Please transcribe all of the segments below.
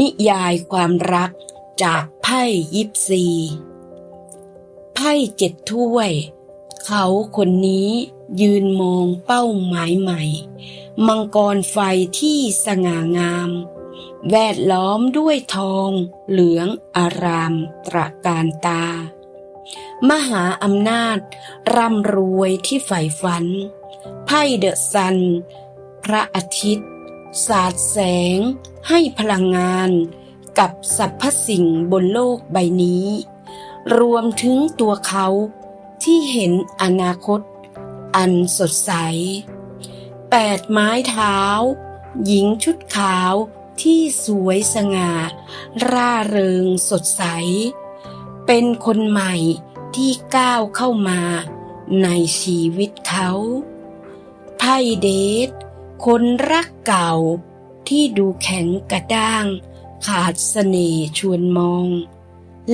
นิยายความรักจากไพ่ยิปซี ไพ่เจ็ดถ้วย เขาคนนี้ยืนมองเป้าหมายใหม่ มังกรไฟที่สง่างาม แวดล้อมด้วยทองเหลืองอารามตระการตา มหาอำนาจร่ำรวยที่ใฝ่ฝัน ไพ่เดอะซัน พระอาทิตย์ สาดแสงให้พลังงานกับสรรพสิ่งบนโลกใบนี้ รวมถึงตัวเขาที่เห็นอนาคต อันสดใสแปดไม้เท้า หญิงชุดขาวที่สวยสง่า ร่าเริงสดใส เป็นคนใหม่ที่ก้าวเข้ามาในชีวิตเขาไพ่เดท คนรักเก่าที่ดูแข็งกระด้าง ขาดเสน่ห์ชวนมอง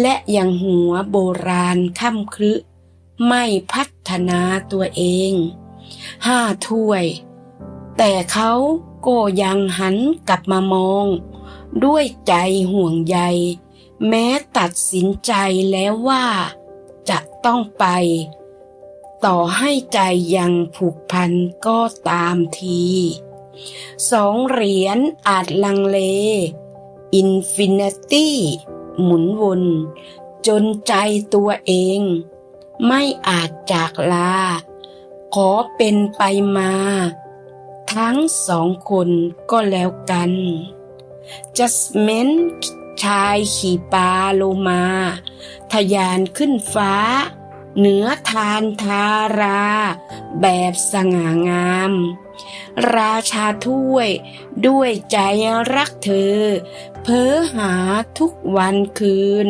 และยังหัวโบราณค่ำครึ ไม่พัฒนาตัวเอง ห้าถ้วย แต่เขาก็ยังหันกลับมามอง ด้วยใจห่วงใย แม้ตัดสินใจแล้วว่า จะต้องไป ต่อให้ใจยังผูกพันก็ตามทีสองเหรียญอาจลังเล อินฟินิตี้หมุนวนจนใจตัวเอง ไม่อาจจากลา ขอเป็นไปมา ทั้งสองคนก็แล้วกันจัสเมนชายขี่ปลาโลมาทะยานขึ้นฟ้า เหนือทานทารา แบบสง่างาม ราชาถ้วยด้วยใจรักเธอ เพ้อหาทุกวันคืน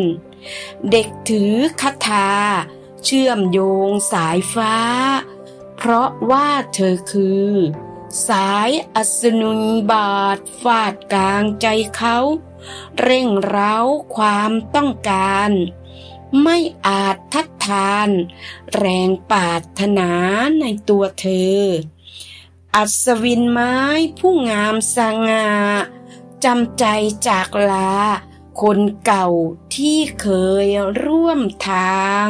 เด็กถือคาถาเชื่อมโยงสายฟ้า เพราะว่าเธอคือ สายอัศนุยบาทฟาดกลางใจเขา เร่งเร้าความต้องการ ไม่อาจทัดทาน แรงปาถนาในตัวเธอ อัศวินไม้ผู้งามสง่าจำใจจากลา คนเก่าที่เคยร่วมทาง